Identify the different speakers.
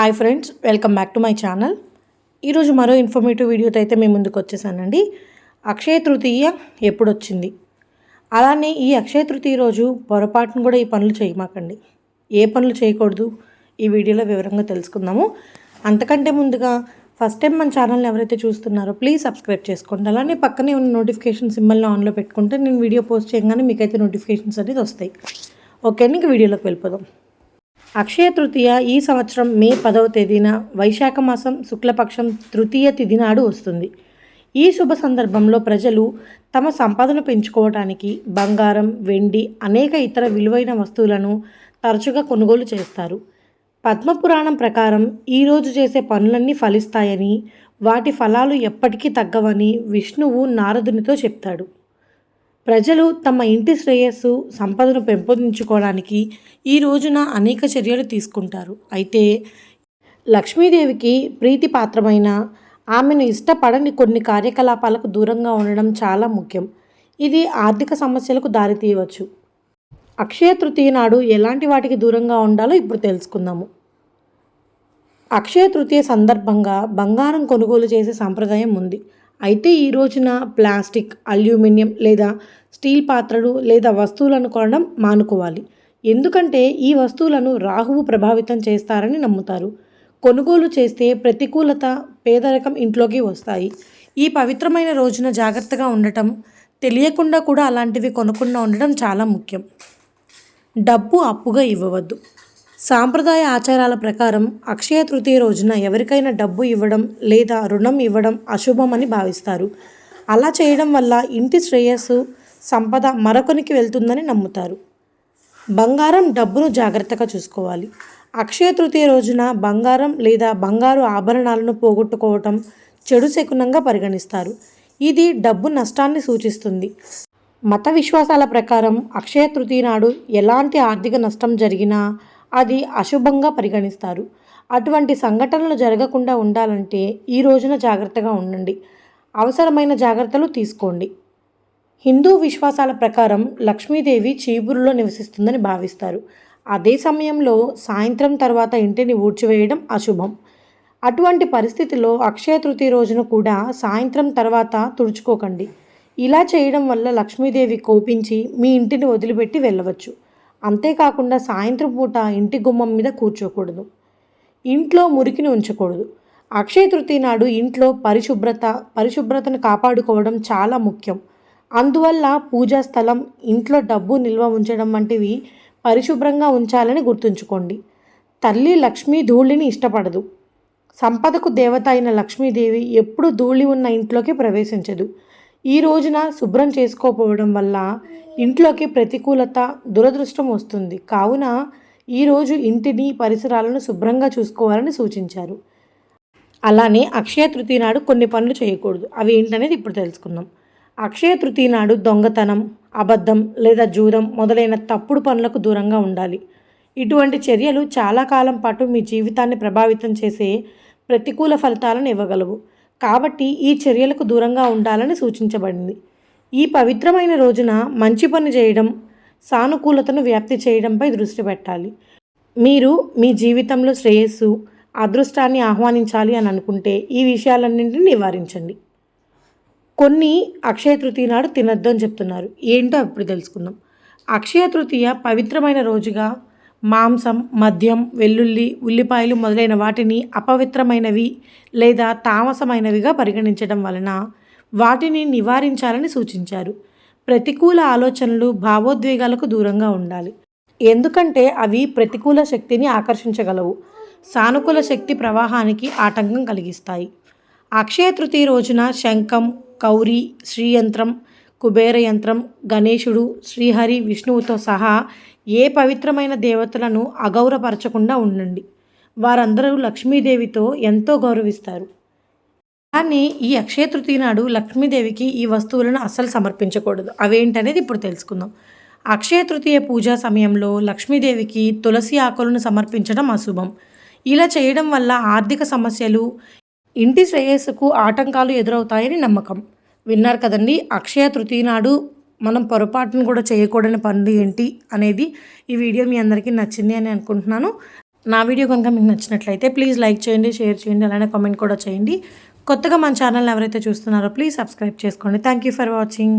Speaker 1: Hi friends welcome back to my channel ఈరోజు మరో informative వీడియోతో అయితే మేము ముందుకు వచ్చేసానండి. అక్షయ తృతీయ ఎప్పుడు వచ్చింది అలానే ఈ అక్షయ తృతీయ రోజు పొరపాటును కూడా ఈ పనులు చేయమాకండి. ఏ పనులు చేయకూడదు? ఈ వీడియోలో వివరంగా తెలుసుకుందాము. అంతకంటే ముందుగా ఫస్ట్ టైం మన ఛానల్ని ఎవరైతే చూస్తున్నారో ప్లీజ్ సబ్స్క్రైబ్ చేసుకోండి. అలానే పక్కనే ఉన్న నోటిఫికేషన్ సింబల్ని ఆన్లో పెట్టుకుంటే నేను వీడియో పోస్ట్ చేయగానే మీకైతే నోటిఫికేషన్స్ అనేది వస్తాయి. ఓకే అండి ఇంక వీడియోలోకి వెళ్ళిపోదాం. అక్షయ తృతీయ ఈ సంవత్సరం మే పదవ తేదీన వైశాఖ మాసం శుక్లపక్షం తృతీయ తిథి నాడు వస్తుంది. ఈ శుభ సందర్భంలో ప్రజలు తమ సంపదను పెంచుకోవడానికి బంగారం వెండి అనేక ఇతర విలువైన వస్తువులను తరచుగా కొనుగోలు చేస్తారు. పద్మపురాణం ప్రకారం ఈరోజు చేసే పనులన్నీ ఫలిస్తాయని వాటి ఫలాలు ఎప్పటికీ తగ్గవని విష్ణువు నారదునితో చెప్తాడు. ప్రజలు తమ ఇంటి శ్రేయస్సు సంపదను పెంపొందించుకోవడానికి ఈ రోజున అనేక చర్యలు తీసుకుంటారు. అయితే లక్ష్మీదేవికి ప్రీతిపాత్రమైన ఆమెను ఇష్టపడని కొన్ని కార్యకలాపాలకు దూరంగా ఉండడం చాలా ముఖ్యం. ఇది ఆర్థిక సమస్యలకు దారితీయవచ్చు. అక్షయ తృతీయ నాడు ఎలాంటి వాటికి దూరంగా ఉండాలో ఇప్పుడు తెలుసుకుందాము. అక్షయ తృతీయ సందర్భంగా బంగారం కొనుగోలు చేసే సాంప్రదాయం ఉంది. అయితే ఈ రోజున ప్లాస్టిక్ అల్యూమినియం లేదా స్టీల్ పాత్రలు లేదా వస్తువులను కొనడం మానుకోవాలి. ఎందుకంటే ఈ వస్తువులను రాహువు ప్రభావితం చేస్తారని నమ్ముతారు. కొనుగోలు చేస్తే ప్రతికూలత పేదరికం ఇంట్లోకి వస్తాయి. ఈ పవిత్రమైన రోజున జాగ్రత్తగా ఉండటం తెలియకుండా కూడా అలాంటివి కొనకుండా ఉండడం చాలా ముఖ్యం. డబ్బు అప్పుగా ఇవ్వవద్దు. సాంప్రదాయ ఆచారాల ప్రకారం అక్షయ తృతీయ రోజున ఎవరికైనా డబ్బు ఇవ్వడం లేదా రుణం ఇవ్వడం అశుభమని భావిస్తారు. అలా చేయడం వల్ల ఇంటి శ్రేయస్సు సంపద మరొకరికి వెళ్తుందని నమ్ముతారు. బంగారం డబ్బును జాగ్రత్తగా చూసుకోవాలి. అక్షయ తృతీయ రోజున బంగారం లేదా బంగారు ఆభరణాలను పోగొట్టుకోవటం చెడు శకునంగా పరిగణిస్తారు. ఇది డబ్బు నష్టాన్ని సూచిస్తుంది. మత విశ్వాసాల ప్రకారం అక్షయ తృతీయ నాడు ఎలాంటి ఆర్థిక నష్టం జరిగినా అది అశుభంగా పరిగణిస్తారు. అటువంటి సంఘటనలు జరగకుండా ఉండాలంటే ఈ రోజున జాగ్రత్తగా ఉండండి. అవసరమైన జాగ్రత్తలు తీసుకోండి. హిందూ విశ్వాసాల ప్రకారం లక్ష్మీదేవి చీపురులో నివసిస్తుందని భావిస్తారు. అదే సమయంలో సాయంత్రం తర్వాత ఇంటిని ఊడ్చివేయడం అశుభం. అటువంటి పరిస్థితిలో అక్షయ తృతీయ రోజున కూడా సాయంత్రం తర్వాత తుడుచుకోకండి. ఇలా చేయడం వల్ల లక్ష్మీదేవి కోపించి మీ ఇంటిని వదిలిపెట్టి వెళ్ళవచ్చు. అంతేకాకుండా సాయంత్రం పూట ఇంటి గుమ్మం మీద కూర్చోకూడదు. ఇంట్లో మురికిని ఉంచకూడదు. అక్షయ తృతీయ నాడు ఇంట్లో పరిశుభ్రత పరిశుభ్రతను కాపాడుకోవడం చాలా ముఖ్యం. అందువల్ల పూజా స్థలం ఇంట్లో డబ్బు నిల్వ ఉంచడం వంటివి పరిశుభ్రంగా ఉంచాలని గుర్తుంచుకోండి. తల్లి లక్ష్మీ ధూళిని ఇష్టపడదు. సంపదకు దేవత అయిన లక్ష్మీదేవి ఎప్పుడు ధూళి ఉన్న ఇంట్లోకి ప్రవేశించదు. ఈ రోజున శుభ్రం చేసుకోకపోవడం వల్ల ఇంట్లోకి ప్రతికూలత దురదృష్టం వస్తుంది. కావున ఈరోజు ఇంటిని పరిసరాలను శుభ్రంగా చూసుకోవాలని సూచించారు. అలానే అక్షయ తృతీయ నాడు కొన్ని పనులు చేయకూడదు. అవి ఏంటనేది ఇప్పుడు తెలుసుకుందాం. అక్షయ తృతీయ నాడు దొంగతనం అబద్ధం లేదా జూదం మొదలైన తప్పుడు పనులకు దూరంగా ఉండాలి. ఇటువంటి చర్యలు చాలా కాలం పాటు మీ జీవితాన్ని ప్రభావితం చేసే ప్రతికూల ఫలితాలను ఇవ్వగలవు. కాబట్టి ఈ చర్యలకు దూరంగా ఉండాలని సూచించబడింది. ఈ పవిత్రమైన రోజున మంచి పని చేయడం సానుకూలతను వ్యాప్తి చేయడంపై దృష్టి పెట్టాలి. మీరు మీ జీవితంలో శ్రేయస్సు అదృష్టాన్ని ఆహ్వానించాలి అని అనుకుంటే ఈ విషయాలన్నింటినీ నివారించండి. కొన్ని అక్షయ తృతీయ నాడు తినద్దు అని చెప్తున్నారు. ఏంటో అప్పుడు తెలుసుకుందాం. అక్షయ తృతీయ పవిత్రమైన రోజుగా మాంసం మద్యం వెల్లుల్లి ఉల్లిపాయలు మొదలైన వాటిని అపవిత్రమైనవి లేదా తామసమైనవిగా పరిగణించడం వలన వాటిని నివారించాలని సూచించారు. ప్రతికూల ఆలోచనలు భావోద్వేగాలకు దూరంగా ఉండాలి. ఎందుకంటే అవి ప్రతికూల శక్తిని ఆకర్షించగలవు. సానుకూల శక్తి ప్రవాహానికి ఆటంకం కలిగిస్తాయి. అక్షయ తృతీయ రోజున శంఖం కౌరి శ్రీయంత్రం కుబేర యంత్రం గణేశుడు శ్రీహరి విష్ణువుతో సహా ఏ పవిత్రమైన దేవతలను అగౌరపరచకుండా ఉండండి. వారందరూ లక్ష్మీదేవితో ఎంతో గౌరవిస్తారు. కానీ ఈ అక్షయ తృతీయ నాడు లక్ష్మీదేవికి ఈ వస్తువులను అస్సలు సమర్పించకూడదు. అవేంటనేది ఇప్పుడు తెలుసుకుందాం. అక్షయ తృతీయ పూజా సమయంలో లక్ష్మీదేవికి తులసి ఆకులను సమర్పించడం అశుభం. ఇలా చేయడం వల్ల ఆర్థిక సమస్యలు ఇంటి శ్రేయస్సుకు ఆటంకాలు ఎదురవుతాయని నమ్మకం. విన్నారు కదండి అక్షయ తృతీయ నాడు మనం పొరపాటును కూడా చేయకూడని పనులు ఏంటి అనేది ఈ వీడియో మీ అందరికీ నచ్చింది అని అనుకుంటున్నాను. నా వీడియో కనుక మీకు నచ్చినట్లయితే ప్లీజ్ లైక్ చేయండి షేర్ చేయండి అలానే కామెంట్ కూడా చేయండి. కొత్తగా మన ఛానల్ ఎవరైతే చూస్తున్నారో ప్లీజ్ సబ్స్క్రైబ్ చేసుకోండి. Thank you for watching.